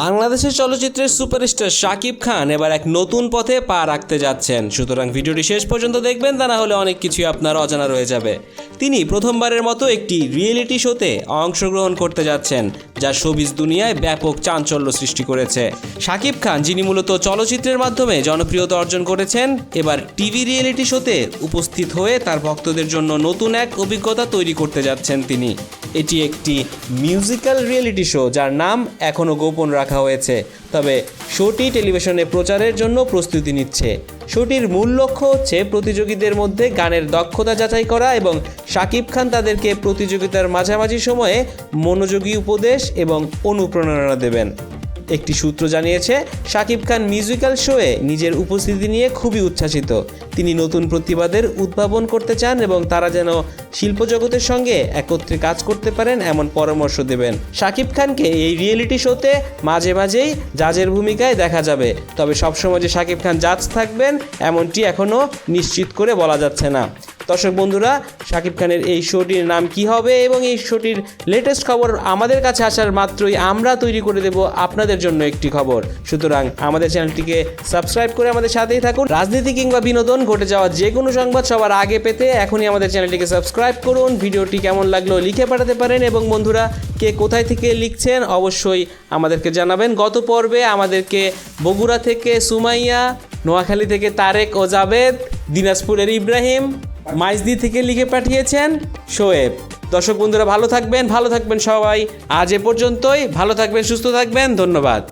বাংলাদেশের চলচ্চিত্রের সুপারস্টার শাকিব খান এবার এক নতুন পথে পা রাখতে যাচ্ছেন। সুতরাং ভিডিওটি শেষ পর্যন্ত দেখবেন, তা না হলে অনেক কিছুই আপনার অজানা রয়ে যাবে। তিনি প্রথমবারের মতো একটি রিয়েলিটি শোতে অংশগ্রহণ করতে যাচ্ছেন, যা শোবিজ দুনিয়ায় ব্যাপক চাঞ্চল্য সৃষ্টি করেছে। শাকিব খান, যিনি মূলত চলচ্চিত্রের মাধ্যমে জনপ্রিয়তা অর্জন করেছেন, এবার টিভি রিয়েলিটি শোতে উপস্থিত হয়ে তার ভক্তদের জন্য নতুন এক অভিজ্ঞতা তৈরি করতে যাচ্ছেন তিনি। এটি একটি মিউজিক্যাল রিয়েলিটি শো যার নাম এখনও গোপন রাখা হয়েছে। তবে শোটি টেলিভিশনে প্রচারের জন্য প্রস্তুতি নিচ্ছে। শোটির মূল লক্ষ্য হচ্ছে প্রতিযোগীদের মধ্যে গানের দক্ষতা যাচাই করা এবং শাকিব খান তাদেরকে প্রতিযোগিতার মাঝামাঝি সময়ে মনোযোগী উপদেশ এবং অনুপ্রেরণা দেবেন। একটি সূত্র জানিয়েছে, শাকিব খান মিউজিক্যাল শোয়ে নিজের উপস্থিতি নিয়ে খুবই উচ্ছ্বাসিত। তিনি নতুন প্রতিবাদের উদ্ভাবন করতে চান এবং তারা যেন শিল্প জগতের সঙ্গে একত্রে কাজ করতে পারেন এমন পরামর্শ দেবেন। শাকিব খানকে এই রিয়েলিটি শোতে মাঝে মাঝেই জাজের ভূমিকায় দেখা যাবে। তবে সবসময় যে শাকিব খান জাজ থাকবেন, এমনটি এখনও নিশ্চিত করে বলা যাচ্ছে না। দর্শক বন্ধুরা, শাকিব খানের এই শোটির নাম কি হবে এবং এই শোটির লেটেস্ট খবর আমাদের কাছে আসার মাত্রই আমরা তৈরি করে দেব আপনাদের জন্য একটি খবর। সুতরাং আমাদের চ্যানেলটিকে সাবস্ক্রাইব করে আমাদের সাথেই থাকুন। রাজনীতি কিংবা বিনোদন, ঘটে যাওয়া যে কোনো সংবাদ সবার আগে পেতে এখনই আমাদের চ্যানেলটিকে সাবস্ক্রাইব করুন। ভিডিওটি কেমন লাগল লিখে পাঠাতে পারেন এবং বন্ধুরা, কে কোথায় থেকে লিখছেন অবশ্যই আমাদেরকে জানাবেন। গত পর্বে আমাদেরকে বগুড়া থেকে সুমাইয়া, নোয়াখালী থেকে তারেক ও জাবেদ দিনাজপুরের ইব্রাহিম মাইজদি থেকে লিখে পাঠিয়েছেন শোয়েব। দর্শক বন্ধুরা, ভালো থাকবেন ভালো থাকবেন সবাই। আজ এ পর্যন্তই। ভালো থাকবেন, সুস্থ থাকবেন। ধন্যবাদ।